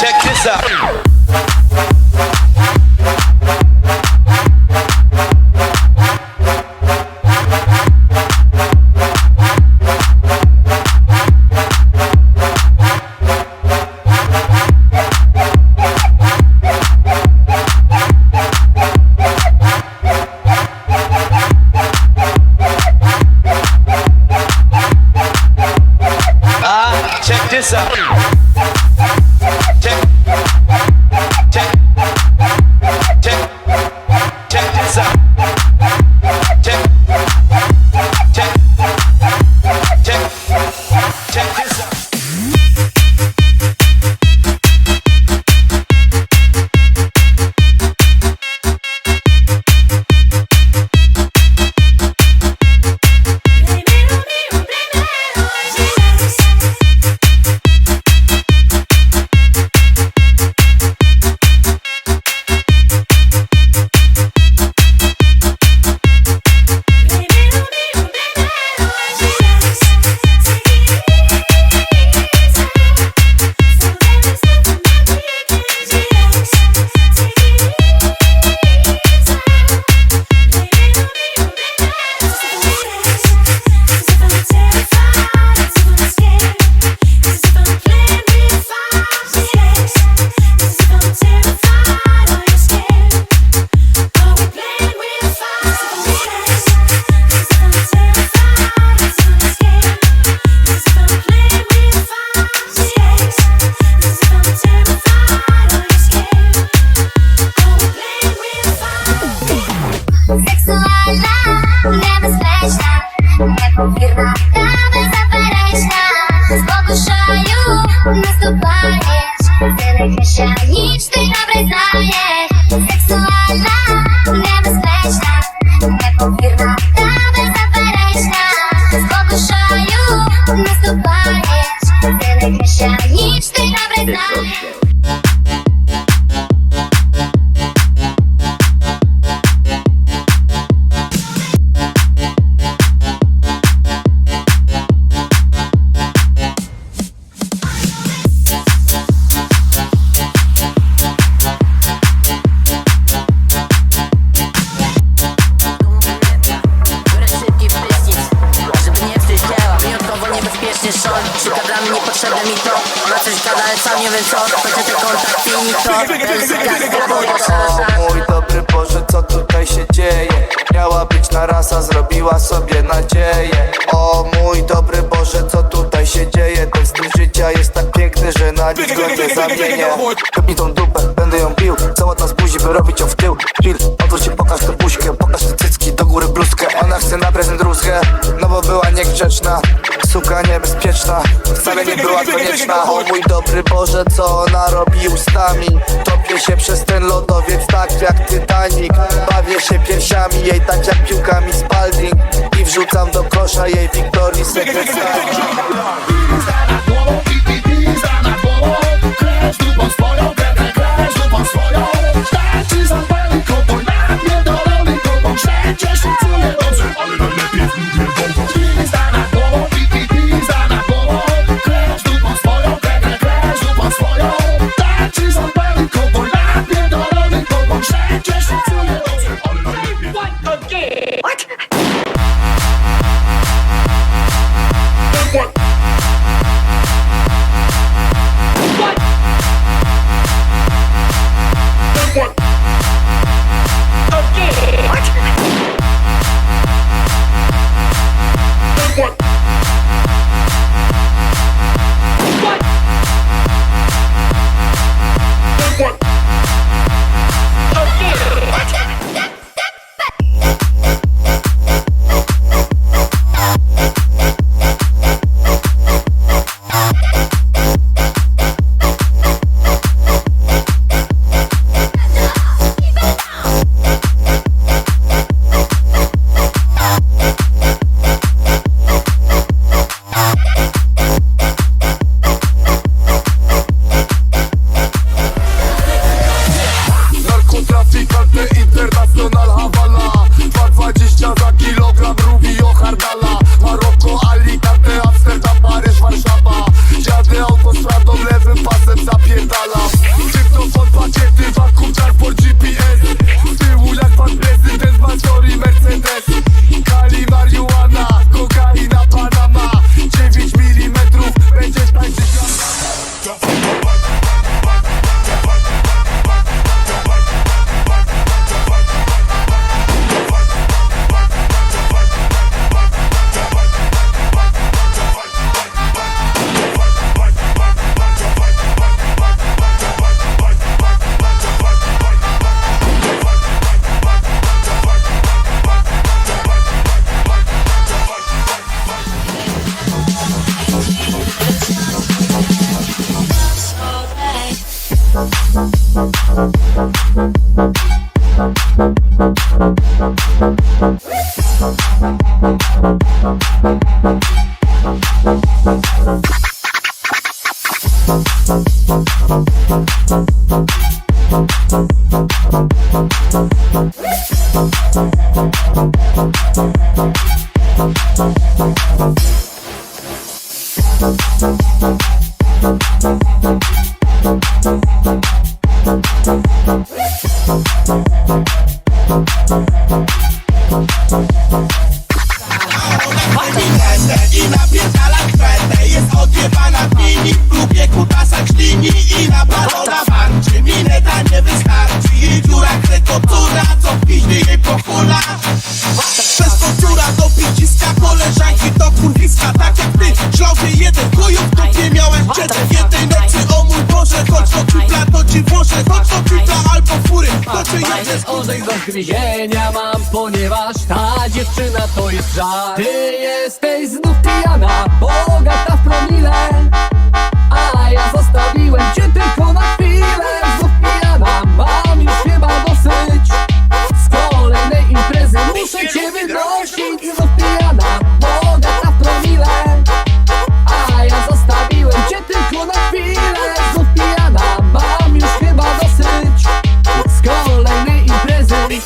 check this out. Ah, check this out. Seksualna, niebezpieczna sam nie wiem co Kończę te kontakty i to mój dobry Boże, co tutaj się dzieje? Miała być na rasa, zrobiła sobie nadzieję. O mój dobry Boże, co tutaj się dzieje? Ten styl życia jest tak piękny, że na nic go nie zamienię. Kopnij tą dupę, będę ją bił Cała ta z buzi, by robić ją w tył. Chill, odwróć się, pokaż tę buźkę. Pokaż te cycki, do góry bluzkę. Ona chce na prezent rózgę No bo była niegrzeczna. Suka niebezpieczna Wcale nie była konieczna. O mój dobry Boże, co ona robi ustami? Topię się przez ten lodowiec tak jak Titanic. Bawię się piersiami jej tak jak piłkami Spalding. I wrzucam do kosza jej Victoria's Secret klesz dupą swoją, klesz dupą swoją Tańczy zapalny Bye. zagryzienia mam Ponieważ ta dziewczyna to jest żart Ty jesteś znów pijana, bogata w promile A ja zostawiłem cię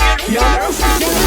Yes.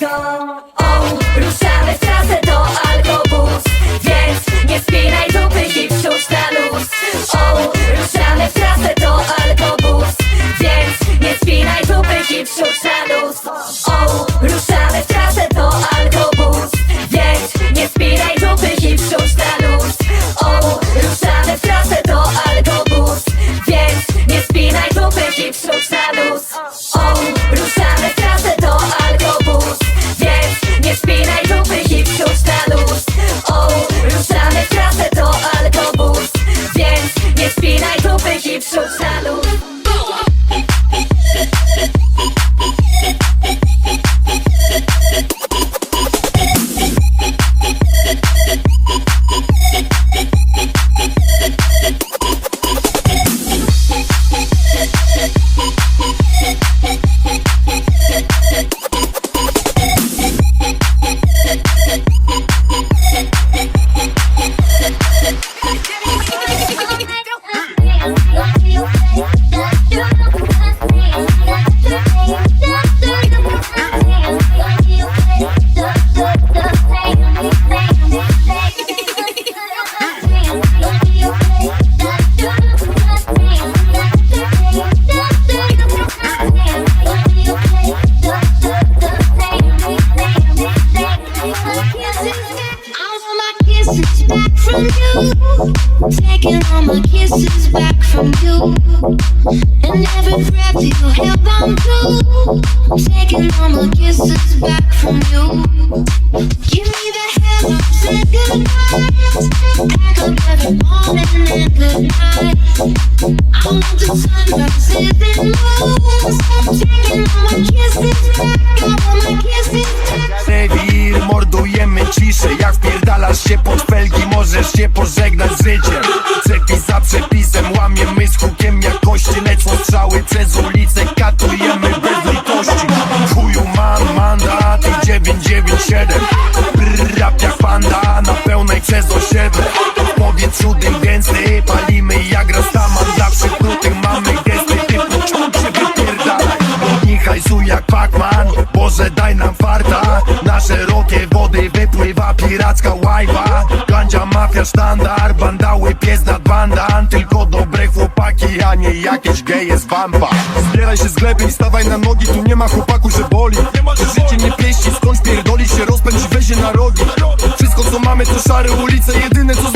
Go. it. Rewir, mordujemy ciszę Jak wpierdalasz się pod felgi Możesz się pożegnać z życiem. Przepis za przepisem Łamiemy z hukiem jak kości Lecą strzały przez ulicę Katujemy bez litości. Chuju mam mandat i 997 piracka łajwa. Gandzia mafia sztandar Bandały pies nad bandan. Tylko dobre chłopaki, a nie jakieś geje z wampa. Zbieraj się z gleby i stawaj na nogi. Tu nie ma chłopaku, że boli. Życie nie pieści, skąd pierdoli się Rozpędź i weź na rogi. Wszystko co mamy to szare ulice. Jedyne co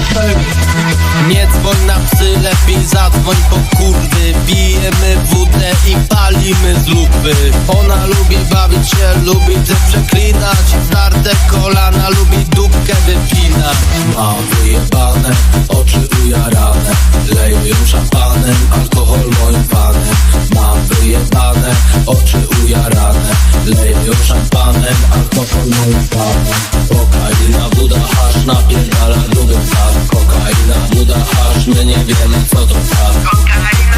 Thank Nie dzwoń na psy, lepiej zadzwoń po kurwy. Pijemy wódę i palimy z lupy. Ona lubi bawić się, lubi też przeklinać. Starte kolana, lubi dupkę wypinać. Ma wyjebane, oczy ujarane. Leją ją szampanem, alkohol moim panem Ma wyjebane, oczy ujarane. Leją ją szampanem, alkohol moim panem Kokaina, buda, hasz, napierdala ptak Kokaina, buda, hasz, my nie wiemy co to ptak